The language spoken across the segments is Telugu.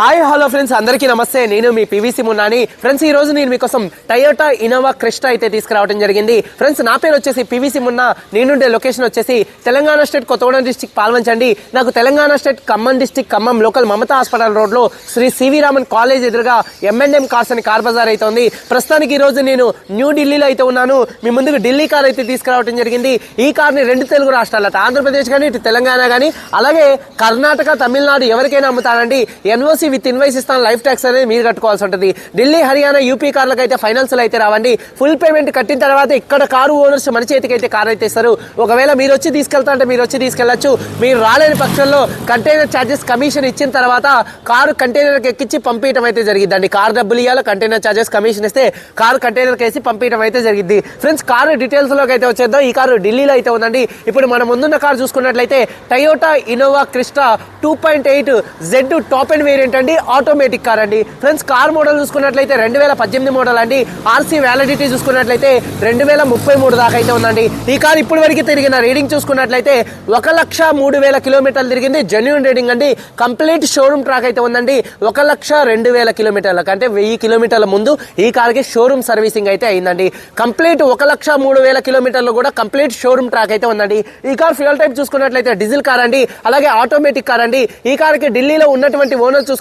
హాయ్ హలో ఫ్రెండ్స్ అందరికీ నమస్తే. నేను మీ పివిసి మున్నాని. ఫ్రెండ్స్ ఈ రోజు నేను మీకోసం టయోటా ఇనోవా క్రిస్టా అయితే తీసుకురావడం జరిగింది. ఫ్రెండ్స్ నా పేరు వచ్చేసి పివిసి మున్నా. నేనుండే లొకేషన్ వచ్చేసి తెలంగాణ స్టేట్ కొత్తగూడెం డిస్టిక్ పాల్వంచండి. నాకు Telangana state Khammam district Khammam local Mamata hospital రోడ్లో శ్రీ సివి రామన్ కాలేజ్ ఎదురుగా ఎంఎన్ఎం కార్స్ అని కార్ బజార్ అయితే ఉంది. ప్రస్తుతానికి ఈ రోజు నేను న్యూ ఢిల్లీలో అయితే ఉన్నాను. మీ ముందుకు ఢిల్లీ కార్ అయితే తీసుకురావడం జరిగింది. ఈ కార్ని రెండు తెలుగు రాష్ట్రాలు ఆంధ్రప్రదేశ్ కానీ ఇటు తెలంగాణ కానీ అలాగే కర్ణాటక తమిళనాడు ఎవరికైనా అమ్ముతానండి ఎన్ఓసి విత్ ఇన్వైస్ ఇస్తాను లైఫ్ ట్యాక్స్ అనేది మీరు కట్టుకోవాల్సి ఉంటుంది. ఢిల్లీ హర్యానా యూపీ కార్లకు అయితే ఫైనాన్స్ అయితే రావండి. ఫుల్ పేమెంట్ కట్టిన తర్వాత ఇక్కడ కారు ఓనర్స్ మన చేతికి అయితే కార్ అయితే ఇస్తారు. ఒకవేళ మీరు వచ్చి తీసుకెళ్తా అంటే మీరు వచ్చి తీసుకెళ్ళొచ్చు మీరు రాలేని పక్షంలో కంటైనర్ ఛార్జెస్ కమిషన్ ఇచ్చిన తర్వాత కారు కంటైనర్కి ఎక్కించి పంపించడం అయితే జరిగిద్దండి. కార్ డబ్బులు ఇవ్వాలి కంటైనర్ ఛార్జెస్ కమిషన్ ఇస్తే కారు కంటైనర్కి వేసి పంపించడం అయితే జరిగింది ఫ్రెండ్స్ కారు డీటెయిల్స్లోకి అయితే వచ్చేద్దాం. ఈ కారు ఢిల్లీలో అయితే ఉందండి. ఇప్పుడు మన ముందున్న కారు చూసుకున్నట్లయితే Toyota Innova Crysta two point eight Z top and variant ఏంటండి? ఆటోమేటిక్ కార్ అండి. ఫ్రెండ్స్ కార్ మోడల్ చూసుకున్నట్లయితే రెండు వేల పద్దెనిమిది మోడల్ అండి. ఆర్సీ వ్యాలిడిటీ చూసుకున్నట్లయితే రెండు వేల ముప్పై మూడు దాకా అయితే ఉందండి. ఈ కార్ ఇప్పటి వరకు తిరిగిన రీడింగ్ చూసుకున్నట్లయితే ఒక లక్ష మూడు వేల కిలోమీటర్లు తిరిగింది. జెన్యున్ రీడింగ్ అండి. కంప్లీట్ షోరూమ్ ట్రాక్ అయితే ఉందండి. ఒక లక్ష రెండు వేల కిలోమీటర్లకు అంటే వెయ్యి కిలోమీటర్ల ముందు ఈ కార్కి షోరూమ్ సర్వీసింగ్ అయితే అయిందండి. కంప్లీట్ ఒక లక్ష మూడు వేల కిలోమీటర్లు కూడా కంప్లీట్ షోరూమ్ ట్రాక్ అయితే ఉందండి. ఈ కార్ ఫ్యూల్ టైప్ చూసుకున్నట్లయితే డీజిల్ కార్ అండి. అలాగే ఆటోమేటిక్ కార్ అండి. ఈ కార్కి ఢిల్లీలో ఉన్నటువంటి ఓనర్ చూసుకున్నట్లయితే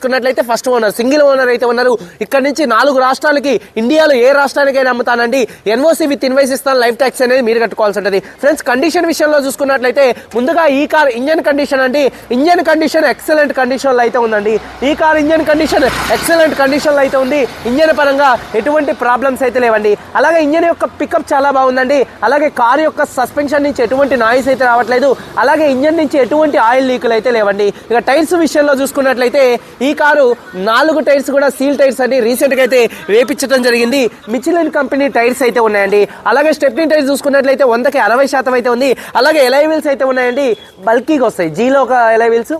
ఫస్ట్ ఓనర్ సింగిల్ ఓనర్ అయితే ఉన్నారు. ఇక్కడ నుంచి నాలుగు రాష్ట్రాలకి ఇండియాలో ఏ రాష్ట్రానికైనా అమ్ముతానండి. ఎన్ఓసి విత్ ఇన్వైస్ ఇస్తాను లైఫ్ ట్యాక్స్ అనేది మీరు కట్టుకోవాల్సి ఉంటుంది. ఫ్రెండ్స్ కండిషన్ విషయంలో చూసుకున్నట్లయితే ముందుగా ఈ కార్ ఇంజన్ కండిషన్ అండి. ఇంజన్ కండిషన్ ఎక్సలెంట్ కండిషన్లో అయితే ఉందండి. ఈ కార్ ఇంజన్ కండిషన్ ఎక్సలెంట్ కండిషన్లో అయితే ఉంది. ఇంజన్ పరంగా ఎటువంటి ప్రాబ్లమ్స్ అయితే లేవండి. అలాగే ఇంజన్ యొక్క పికప్ చాలా బాగుందండి. అలాగే కార్ యొక్క సస్పెన్షన్ నుంచి ఎటువంటి నాయిస్ అయితే రావట్లేదు. అలాగే ఇంజన్ నుంచి ఎటువంటి ఆయిల్ లీకులు అయితే లేవండి. ఇక టైర్స్ విషయంలో చూసుకున్నట్లయితే ఈ ఈ కారు నాలుగు టైర్స్ కూడా సీల్ టైర్స్ అని రీసెంట్గా అయితే వేపించడం జరిగింది. మిచిలిన్ కంపెనీ టైర్స్ అయితే ఉన్నాయండి. అలాగే స్టెప్నీ టైర్స్ చూసుకున్నట్లయితే వందకి అరవై శాతం అయితే ఉంది. అలాగే ఎలై వీల్స్ అయితే ఉన్నాయండి. బల్కీగా వస్తాయి. జీలో ఒక ఎలై వీల్స్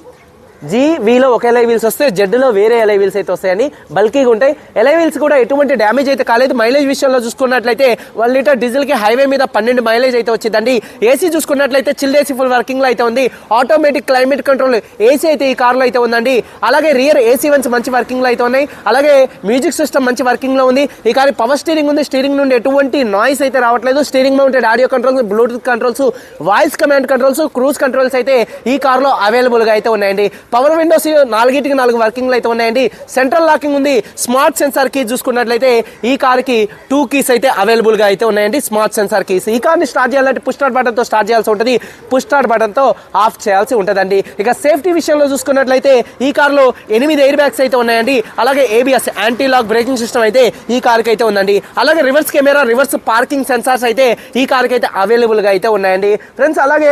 జీ వీలో ఒక ఎలై వీల్స్ వస్తే జెడ్లో వేరే ఎలై వీల్స్ అయితే వస్తాయని బల్కీగా ఉంటాయి. ఎలై వీల్స్ కూడా ఎటువంటి డ్యామేజ్ అయితే కాలేదు. మైలేజ్ విషయంలో చూసుకున్నట్లయితే వన్ లీటర్ డీజిల్కి హైవే మీద పన్నెండు మైలేజ్ అయితే వచ్చిందండి. ఏసీ చూసుకున్నట్లయితే చిల్డ్ ఏసీ ఫుల్ వర్కింగ్లో అయితే ఉంది. ఆటోమేటిక్ క్లైమేట్ కంట్రోల్ ఏసీ అయితే ఈ కార్లో అయితే ఉందండి. అలాగే రియర్ ఏసీ వన్స్ మంచి వర్కింగ్లో అయితే ఉన్నాయి. అలాగే మ్యూజిక్ సిస్టమ్ మంచి వర్కింగ్లో ఉంది. ఈ కార్ పవర్ స్టీరింగ్ ఉంది. స్టీరింగ్ నుండి ఎటువంటి నాయిస్ అయితే రావట్లేదు. Steering mounted audio controls bluetooth controls voice command controls cruise controls అయితే ఈ కార్లో అవైలబుల్గా అయితే ఉన్నాయండి. పవర్ విండోస్ నాలుగిటికి నాలుగు వర్కింగ్లు అయితే ఉన్నాయండి. సెంట్రల్ లాకింగ్ ఉంది. స్మార్ట్ సెన్సార్ కీ చూసుకున్నట్లయితే ఈ కార్కి టూ కీస్ అయితే అవైలబుల్గా అయితే ఉన్నాయండి. Smart sensor keys. ఈ కార్ని స్టార్ట్ చేయాలంటే పుష్ స్టార్ట్ బటన్తో స్టార్ట్ చేయాల్సి ఉంటుంది. పుష్ స్టార్ట్ బటన్తో ఆఫ్ చేయాల్సి ఉంటుందండి. ఇక సేఫ్టీ విషయంలో చూసుకున్నట్లయితే ఈ కార్లో ఎనిమిది ఎయిర్ బ్యాగ్స్ అయితే ఉన్నాయండి. అలాగే ABS anti lock braking system అయితే ఈ కార్కి అయితే ఉందండి. అలాగే reverse camera reverse parking sensors అయితే ఈ కార్కి అయితే అవైలబుల్గా అయితే ఉన్నాయండి. ఫ్రెండ్స్ అలాగే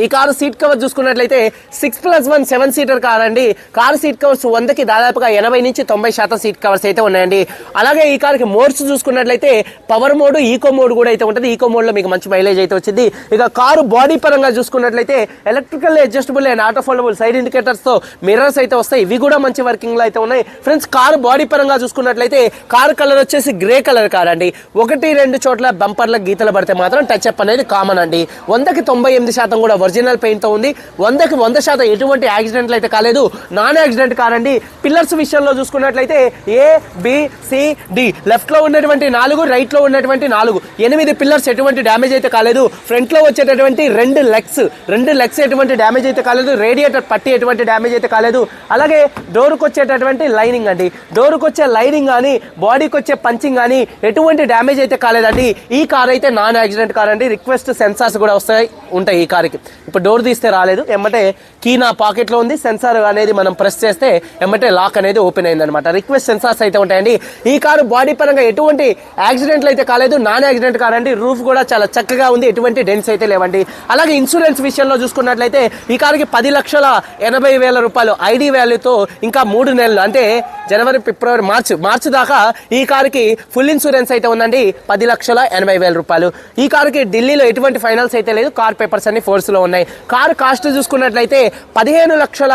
ఈ కారు సీట్ కవర్ చూసుకున్నట్లయితే six plus one seven seater car అండి కారు సీట్ కవర్స్ వందకి దాదాపుగా ఎనభై నుంచి తొంభై శాతం సీట్ కవర్స్ అయితే ఉన్నాయండి. అలాగే ఈ కార్కి మోడ్స్ చూసుకున్నట్లయితే పవర్ మోడ్ ఈకో మోడ్ కూడా అయితే ఉంటుంది. ఈకో మోడ్లో మీకు మంచి మైలేజ్ అయితే వచ్చింది. ఇక కారు బాడీ పరంగా చూసుకున్నట్లయితే electrical adjustable and auto foldable side ఇండికేటర్స్తో mirrors అయితే వస్తాయి. ఇవి కూడా మంచి వర్కింగ్లో అయితే ఉన్నాయి. ఫ్రెండ్స్ కారు బాడీ పరంగా చూసుకున్నట్లయితే కారు కలర్ వచ్చేసి గ్రే కలర్ కార్ అండి ఒకటి రెండు చోట్ల బంపర్ల గీతలు పడితే మాత్రం టచ్ అప్ అనేది కామన్ అండి. వందకి తొంభై ఎనిమిది శాతం కూడా ఒరిజినల్ పెయింట్తో ఉంది. వందకి వంద శాతం ఎటువంటి యాక్సిడెంట్లు అయితే కాలేదు. నాన్ యాక్సిడెంట్ కారండి పిల్లర్స్ విషయంలో చూసుకున్నట్లయితే ఏ బి సి డి లెఫ్ట్లో ఉన్నటువంటి నాలుగు రైట్లో ఉన్నటువంటి నాలుగు. ఎనిమిది పిల్లర్స్ ఎటువంటి డ్యామేజ్ అయితే కాలేదు. ఫ్రంట్లో వచ్చేటటువంటి రెండు లెగ్స్ రెండు లెగ్స్ ఎటువంటి డ్యామేజ్ అయితే కాలేదు. రేడియేటర్ పట్టి ఎటువంటి డ్యామేజ్ అయితే కాలేదు. అలాగే డోర్కి వచ్చేటటువంటి లైనింగ్ అండి. డోర్కి వచ్చే లైనింగ్ కానీ బాడీకి వచ్చే పంచింగ్ కానీ ఎటువంటి డ్యామేజ్ అయితే కాలేదండి. ఈ కార్ అయితే నాన్ యాక్సిడెంట్ కార్ అండి. రిక్వెస్ట్ సెన్సార్స్ కూడా వస్తాయి ఉంటాయి ఈ కార్కి. ఇప్పుడు డోర్ తీస్తే రాలేదు. ఎమ్మటే కీ నా పాకెట్లో ఉంది. సెన్సార్ అనేది మనం ప్రెస్ చేస్తే ఎమ్మటే లాక్ అనేది ఓపెన్ అయిందనమాట రిక్వెస్ట్ సెన్సార్స్ అయితే ఉంటాయండి. ఈ కారు బాడీ పరంగా ఎటువంటి యాక్సిడెంట్లు అయితే కాలేదు. నాన్ యాక్సిడెంట్ కార్ అండి రూఫ్ కూడా చాలా చక్కగా ఉంది. ఎటువంటి డెన్స్ అయితే లేవండి. అలాగే ఇన్సూరెన్స్ విషయంలో చూసుకున్నట్లయితే ఈ కారుకి పది లక్షల ఎనభై వేల రూపాయలు ఐడి వాల్యూతో ఇంకా మూడు నెలలు అంటే జనవరి ఫిబ్రవరి మార్చ్ మార్చ్ దాకా ఈ కారుకి ఫుల్ ఇన్సూరెన్స్ అయితే ఉందండి. పది లక్షల ఎనభై వేల రూపాయలు. ఈ కారుకి ఢిల్లీలో ఎటువంటి ఫైనల్స్ అయితే లేదు. కార్ పేపర్స్ అన్ని ఫోర్స్లో ఉన్నాయి. కారు కాస్ట్ చూసుకున్నట్లయితే పదిహేను లక్షల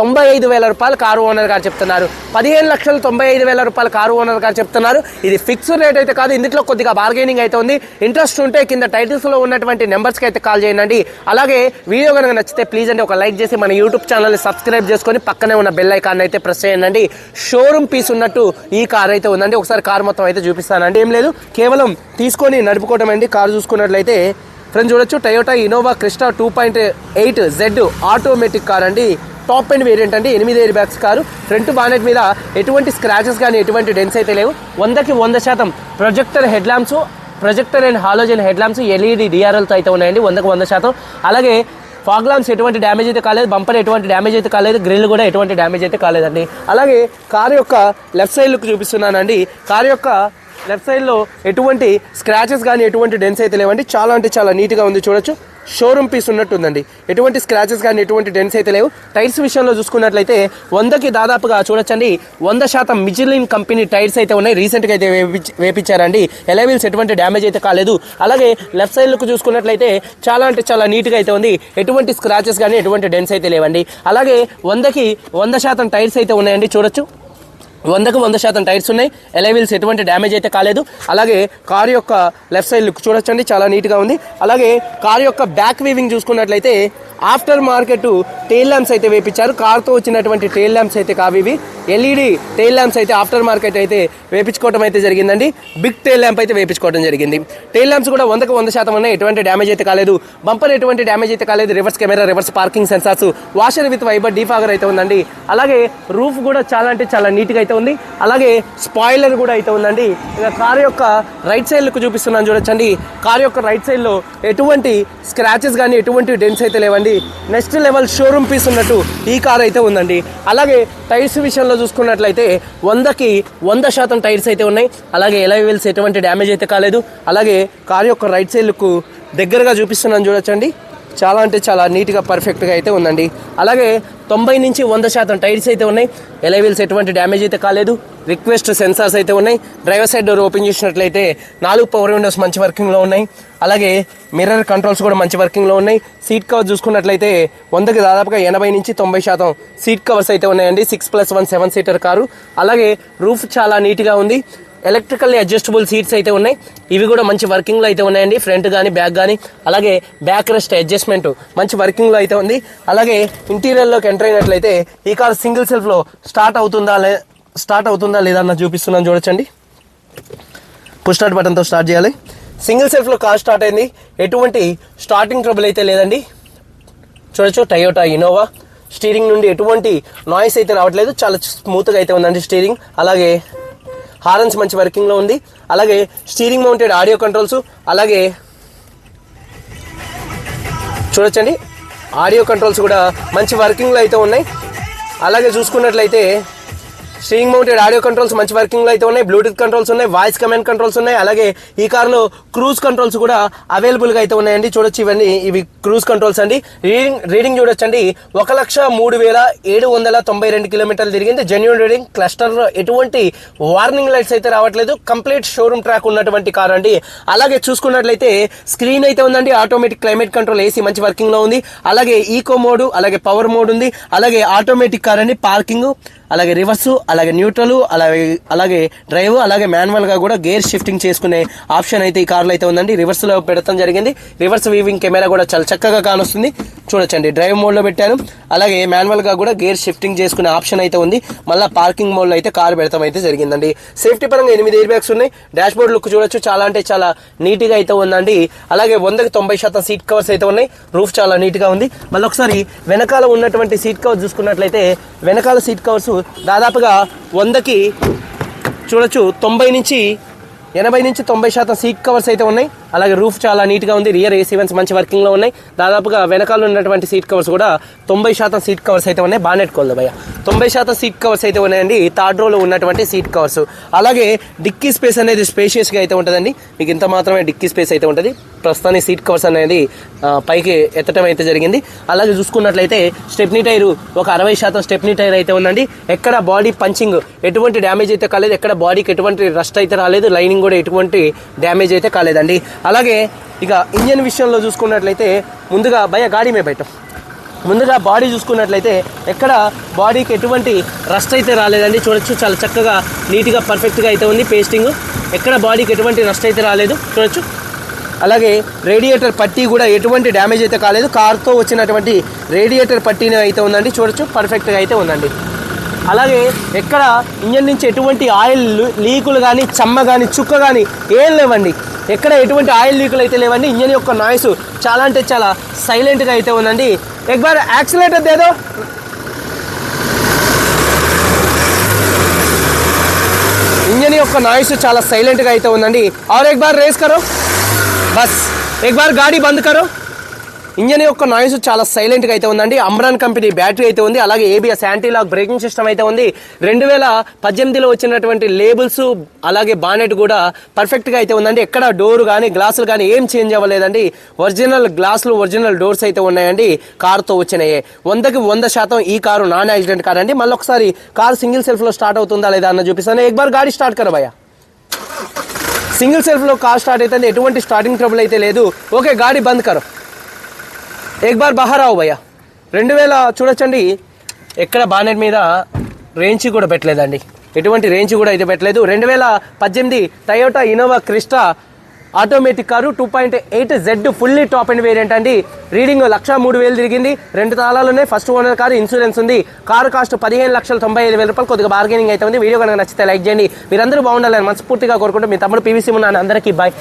తొంభై ఐదు వేల రూపాయలు కారు ఓనర్ గారు చెప్తున్నారు. పదిహేను లక్షల తొంభై ఐదు వేల రూపాయలు కారు ఓనర్ గారు చెప్తున్నారు. ఇది ఫిక్స్డ్ రేట్ అయితే కాదు ఇందులో కొద్దిగా బార్గెనింగ్ అయితే ఉంది. ఇంట్రెస్ట్ ఉంటే కింద టైటిల్స్లో ఉన్నటువంటి నెంబర్స్కి అయితే కాల్ చేయండి. అలాగే వీడియో కనుక నచ్చితే ప్లీజ్ అండి ఒక లైక్ చేసి మన యూట్యూబ్ ఛానల్ని సబ్స్క్రైబ్ చేసుకొని పక్కనే ఉన్న బెల్ ఐకాన్ అయితే ప్రెస్ చేయండి. షోరూమ్ పీస్ ఉన్నట్టు ఈ కార్ అయితే ఉందండి. ఒకసారి కార్ మొత్తం అయితే చూపిస్తానండి. ఏం లేదు కేవలం తీసుకొని నడుపుకోవటం అండి. కారు చూసుకున్నట్లయితే ఫ్రెండ్స్ చూడొచ్చు Toyota Innova Crysta two point eight Z automatic car అండి. టాప్ అండ్ వేరియంట్ అండి ఎనిమిది air bags car. Front bonnet మీద ఎటువంటి స్క్రాచెస్ కానీ ఎటువంటి డెన్స్ అయితే లేవు. వందకి వంద శాతం projector head lamps projector and halogen head lamps LED డిఆర్ఎల్తో అయితే ఉన్నాయండి వందకు వంద శాతం. అలాగే ఫాగ్ ల్యాంప్స్ ఎటువంటి డ్యామేజ్ అయితే కాలేదు బంపర్ ఎటువంటి డ్యామేజ్ అయితే కాలేదు గ్రిల్ కూడా ఎటువంటి డ్యామేజ్ అయితే కాలేదండి. అలాగే కారు యొక్క లెఫ్ట్ సైడ్ లుక్ చూపిస్తున్నానండి. కారు యొక్క లెఫ్ట్ సైడ్లో ఎటువంటి స్క్రాచెస్ కానీ ఎటువంటి డెన్స్ అయితే లేవండి. చాలా అంటే చాలా నీట్గా ఉంది చూడొచ్చు. షోరూమ్ పీస్ ఉన్నట్టుందండి. ఎటువంటి స్క్రాచెస్ కానీ ఎటువంటి డెన్స్ అయితే లేవు. టైర్స్ విషయంలో చూసుకున్నట్లయితే వందకి దాదాపుగా చూడొచ్చండి. వంద శాతం మిజిలిన్ కంపెనీ టైర్స్ అయితే ఉన్నాయి. రీసెంట్గా అయితే వేపించారండి. ఎలవీల్స్ ఎటువంటి డ్యామేజ్ అయితే కాలేదు. అలాగే లెఫ్ట్ సైడ్ చూసుకున్నట్లయితే చాలా అంటే చాలా నీట్గా అయితే ఉంది. ఎటువంటి స్క్రాచెస్ కానీ ఎటువంటి డెన్స్ అయితే లేవండి. అలాగే వందకి వంద శాతం టైర్స్ అయితే ఉన్నాయండి. చూడొచ్చు. వందకు వంద శాతం టైర్స్ ఉన్నాయి. ఎలైవిల్స్ ఎటువంటి డ్యామేజ్ అయితే కాలేదు. అలాగే కారు యొక్క లెఫ్ట్ సైడ్ లుక్ చూడొచ్చండి. చాలా నీట్గా ఉంది. అలాగే కారు యొక్క బ్యాక్ వీవింగ్ చూసుకున్నట్లయితే ఆఫ్టర్ మార్కెట్ టెయిల్ ల్యాంప్స్ అయితే వేపించారు. కార్తో వచ్చినటువంటి టెయిల్ ల్యాంప్స్ అయితే కావి ఇవి ఎల్ఈడి టెయిల్ ల్యాంప్స్ అయితే ఆఫ్టర్ మార్కెట్ అయితే వేపించుకోవడం అయితే జరిగిందండి. బిగ్ టెయిల్ ల్యాంప్ అయితే వేపించుకోవడం జరిగింది. టెయిల్ ల్యాంప్స్ కూడా వందకు వంద శాతం ఉన్నాయి. ఎటువంటి డ్యామేజ్ అయితే కాలేదు. బంపర్ ఎటువంటి డ్యామేజ్ అయితే కాలేదు. Reverse camera reverse parking sensors washer with wiper defogger అయితే ఉందండి. అలాగే రూఫ్ కూడా చాలా అంటే చాలా నీట్గా అయితే ఉంది. అలాగే స్పాయిలర్ కూడా అయితే ఉందండి. ఇక కారు యొక్క రైట్ సైడ్ చూపిస్తున్నాను చూడొచ్చండి. కారు యొక్క రైట్ సైడ్లో ఎటువంటి స్క్రాచెస్ కానీ ఎటువంటి డెన్స్ అయితే లేవండి. నెక్స్ట్ లెవెల్ షోరూమ్ పీస్ ఉన్నట్టు ఈ కార్ అయితే ఉందండి. అలాగే టైర్స్ విషయంలో చూసుకున్నట్లయితే వందకి వంద శాతం టైర్స్ అయితే ఉన్నాయి. అలాగే ఎలా వీల్స్ ఎటువంటి డ్యామేజ్ అయితే కాలేదు. అలాగే కార్ యొక్క రైట్ సైడ్ దగ్గరగా చూపిస్తున్నాను చూడొచ్చండి. చాలా అంటే చాలా నీట్గా పర్ఫెక్ట్గా అయితే ఉందండి. అలాగే తొంభై నుంచి వంద శాతం టైర్స్ అయితే ఉన్నాయి. ఎలైవీల్స్ ఎటువంటి డ్యామేజ్ అయితే కాలేదు. రిక్వెస్ట్ సెన్సార్స్ అయితే ఉన్నాయి. డ్రైవర్ సైడ్ డోర్ ఓపెన్ చేసినట్లయితే నాలుగు పవర్ విండోస్ మంచి వర్కింగ్లో ఉన్నాయి. అలాగే మిర్రర్ కంట్రోల్స్ కూడా మంచి వర్కింగ్లో ఉన్నాయి. సీట్ కవర్ చూసుకున్నట్లయితే వందకి దాదాపుగా ఎనభై నుంచి తొంభై శాతం సీట్ కవర్స్ అయితే ఉన్నాయండి. Six plus one seven seater car. అలాగే రూఫ్ చాలా నీట్గా ఉంది. ఎలక్ట్రికల్లీ అడ్జస్టబుల్ సీట్స్ అయితే ఉన్నాయి. ఇవి కూడా మంచి వర్కింగ్లో అయితే ఉన్నాయండి. ఫ్రంట్ కానీ బ్యాక్ కానీ అలాగే బ్యాక్ రెస్ట్ అడ్జస్ట్మెంట్ మంచి వర్కింగ్లో అయితే ఉంది. అలాగే ఇంటీరియర్లోకి ఎంటర్ అయినట్లయితే ఈ కార్ సింగిల్ సెల్ఫ్లో స్టార్ట్ అవుతుందా లే స్టార్ట్ అవుతుందా లేదా అన్న చూపిస్తున్నాను చూడొచ్చండి. పుష్ స్టార్ట్ బటన్తో స్టార్ట్ చేయాలి. సింగిల్ సెల్ఫ్లో కార్ స్టార్ట్ అయింది. ఎటువంటి స్టార్టింగ్ ట్రబుల్ అయితే లేదండి. చూడొచ్చు టయోటా ఇనోవా స్టీరింగ్ నుండి ఎటువంటి నాయిస్ అయితే రావట్లేదు. చాలా స్మూత్గా అయితే ఉందండి స్టీరింగ్ అలాగే హారన్స్ మంచి వర్కింగ్లో ఉంది. అలాగే స్టీరింగ్ మౌంటెడ్ ఆడియో కంట్రోల్స్ అలాగే చూడొచ్చండి. ఆడియో కంట్రోల్స్ కూడా మంచి వర్కింగ్లో అయితే ఉన్నాయి. అలాగే చూసుకున్నట్లయితే స్టీరింగ్ మౌంటెడ్ ఆడియో కంట్రోల్స్ మంచి వర్కింగ్లో అయితే ఉన్నాయి. బ్లూటూత్ కంట్రోల్స్ ఉన్నాయి. వాయిస్ కమాండ్ కంట్రోల్స్ ఉన్నాయి. అలాగే ఈ కార్లో క్రూజ్ కంట్రోల్స్ కూడా అవైలబుల్గా అయితే ఉన్నాయండి. చూడొచ్చు ఇవన్నీ. ఇవి క్రూజ్ కంట్రోల్స్ అండి. రీడింగ్ రీడింగ్ చూడొచ్చండి. ఒక లక్ష మూడు వేల ఏడు వందల తొంభై రెండు కిలోమీటర్లు తిరిగింది. జెన్యున్ రీడింగ్ క్లస్టర్ ఎటువంటి వార్నింగ్ లైట్స్ అయితే రావట్లేదు. కంప్లీట్ షోరూమ్ ట్రాక్ ఉన్నటువంటి కార్ అండి. అలాగే చూసుకున్నట్లయితే స్క్రీన్ అయితే ఉందండి. ఆటోమేటిక్ క్లైమేట్ కంట్రోల్ ఏసీ మంచి వర్కింగ్లో ఉంది. అలాగే ఈకో మోడ్ అలాగే పవర్ మోడ్ ఉంది. అలాగే ఆటోమేటిక్ కార్ అండి. పార్కింగ్ అలాగే రివర్స్ అలాగే న్యూట్రల్ అలాగే అలాగే డ్రైవ్ అలాగే మాన్యువల్గా కూడా గేర్ షిఫ్టింగ్ చేసుకునే ఆప్షన్ అయితే ఈ కార్లో అయితే ఉందండి. రివర్స్లో పెడతాం జరిగింది. రివర్స్ వీవింగ్ కెమెరా కూడా చాలా చక్కగా కానొస్తుంది. చూడొచ్చండి. డ్రైవ్ మోడ్లో పెట్టాను. అలాగే మాన్యువల్గా కూడా గేర్ షిఫ్టింగ్ చేసుకునే ఆప్షన్ అయితే ఉంది. మళ్ళీ పార్కింగ్ మోడ్లో అయితే కార్ పెడతాం అయితే జరిగిందండి. సేఫ్టీ పరంగా ఎనిమిది ఎయిర్ బ్యాగ్స్ ఉన్నాయి. డాష్ బోర్డ్ లుక్ చూడొచ్చు. చాలా అంటే చాలా నీట్గా అయితే ఉందండి. అలాగే వందకి తొంభై శాతం సీట్ కవర్స్ అయితే ఉన్నాయి. రూఫ్ చాలా నీట్గా ఉంది. మళ్ళీ ఒకసారి వెనకాల ఉన్నటువంటి సీట్ కవర్స్ చూసుకున్నట్లయితే వెనకాల సీట్ కవర్స్ దాదాపుగా వందకి చూడొచ్చు. తొంభై నుంచి ఎనభై నుంచి తొంభై శాతం సీట్ కవర్స్ అయితే ఉన్నాయి. అలాగే రూఫ్ చాలా నీట్గా ఉంది. రియర్ ఏసీ వెన్స్ మంచి వర్కింగ్లో ఉన్నాయి. దాదాపుగా వెనకాల ఉన్నటువంటి సీట్ కవర్స్ కూడా తొంభై శాతం సీట్ కవర్స్ అయితే ఉన్నాయి. బానెట్ కోల్దు భయ్య. తొంభై శాతం సీట్ కవర్స్ అయితే ఉన్నాయండి. థర్డ్ రోలో ఉన్నటువంటి సీట్ కవర్స్. అలాగే డిక్కీ స్పేస్ అనేది స్పేషియస్గా అయితే ఉంటుందండి. మీకు ఇంత మాత్రమే డిక్కీ స్పేస్ అయితే ఉంటుంది. ప్రస్తుతానికి సీట్ కవర్స్ అనేది పైకి ఎత్తడం అయితే జరిగింది. అలాగే చూసుకున్నట్లయితే స్టెప్నీ టైర్ ఒక అరవై శాతం స్టెప్నీ టైర్ అయితే ఉందండి. ఎక్కడ బాడీ పంచింగ్ ఎటువంటి డ్యామేజ్ అయితే కాలేదు. ఎక్కడ బాడీకి ఎటువంటి రస్ట్ అయితే రాలేదు. లైనింగ్ కూడా ఎటువంటి డ్యామేజ్ అయితే కాలేదండి. అలాగే ఇక ఇంజన్ విషయంలో చూసుకున్నట్లయితే ముందుగా భయ గాడి మే బయట. ముందుగా బాడీ చూసుకున్నట్లయితే ఎక్కడ బాడీకి ఎటువంటి రస్ట్ అయితే రాలేదండి. చూడొచ్చు చాలా చక్కగా నీట్గా పర్ఫెక్ట్గా అయితే ఉంది పేస్టింగ్. ఎక్కడ బాడీకి ఎటువంటి రస్ట్ అయితే రాలేదు. చూడొచ్చు. అలాగే రేడియేటర్ పట్టీ కూడా ఎటువంటి డ్యామేజ్ అయితే కాలేదు. కార్తో వచ్చినటువంటి రేడియేటర్ పట్టీని అయితే ఉందండి. చూడొచ్చు పర్ఫెక్ట్గా అయితే ఉందండి. అలాగే ఎక్కడ ఇంజన్ నుంచి ఎటువంటి ఆయిల్ లీకులు కానీ చమ్మ కానీ చుక్క కానీ ఏం లేవండి. ఎక్కడ ఎటువంటి ఆయిల్ లీకులు అయితే లేవండి. ఇంజన్ యొక్క నాయిస్ చాలా అంటే చాలా సైలెంట్గా అయితే ఉందండి. ఎక్బార్ యాక్సిలేటర్ లేదో ఇంజన్ యొక్క నాయిస్ చాలా సైలెంట్గా అయితే ఉందండి. ఆరు ఎక్బార్ రేస్ కరో? బస్. ఎక్ బార్ గాడి బంద్ కరో? ఇంజన్ యొక్క నాయిస్ చాలా సైలెంట్గా అయితే ఉందండి. అమ్రాన్ కంపెనీ బ్యాటరీ అయితే ఉంది. అలాగే ఏబిఎస్ యాంటీలాక్ బ్రేకింగ్ సిస్టమ్ అయితే ఉంది. రెండు వేల పద్దెనిమిదిలో వచ్చినటువంటి లేబుల్స్ అలాగే బానెట్ కూడా పర్ఫెక్ట్గా అయితే ఉందండి. ఎక్కడ డోర్ కానీ గ్లాసులు కానీ ఏం చేంజ్ అవ్వలేదండి. ఒరిజినల్ గ్లాసులు ఒరిజినల్ డోర్స్ అయితే ఉన్నాయండి. కారుతో వచ్చినాయి. వందకి వంద శాతం ఈ కారు నాన్ యాక్సిడెంట్ కార్ అండి. మళ్ళీ ఒకసారి కారు సింగిల్ సెల్ఫ్లో స్టార్ట్ అవుతుందా లేదా అన్న చూపిస్తాను. ఎక్బార్ గాడి స్టార్ట్ కర భయ్యా. సింగిల్ సెల్ఫ్లో కార్ స్టార్ట్ అయితే ఎటువంటి స్టార్టింగ్ ట్రబుల్ అయితే లేదు. ఓకే గాడి బంద్ కరో. ఏక్ బార్ బహార్ ఆవు భయ్యా. రెండు వేల చూడొచ్చండి. ఎక్కడ బానెట్ మీద రేంజ్ కూడా పెట్టలేదండి. ఎటువంటి రేంజ్ కూడా అయితే పెట్టలేదు. రెండు వేల పద్దెనిమిది Toyota Innova Crysta automatic car two point eight Z fully top end variant అండి. రీడింగ్ లక్ష మూడు వేలు తిరిగింది. రెండు తాళాలునే ఫస్ట్ ఓనర్ కారు ఇన్సూరెన్స్ ఉంది. కారు కాస్ట్ పదిహేను లక్షల తొంభై ఐదు వేల రూపాయలు కొద్దిగా బార్గెనింగ్ అయితే ఉంది. వీడియో కనుక నచ్చితే లైక్ చేయండి. మీరందరూ బాగుండాలని మనస్ఫూర్తిగా కోరుకుంటూ మీ తమ్ముడు పీవీసీ ఉన్నాను అందరికీ బాయ్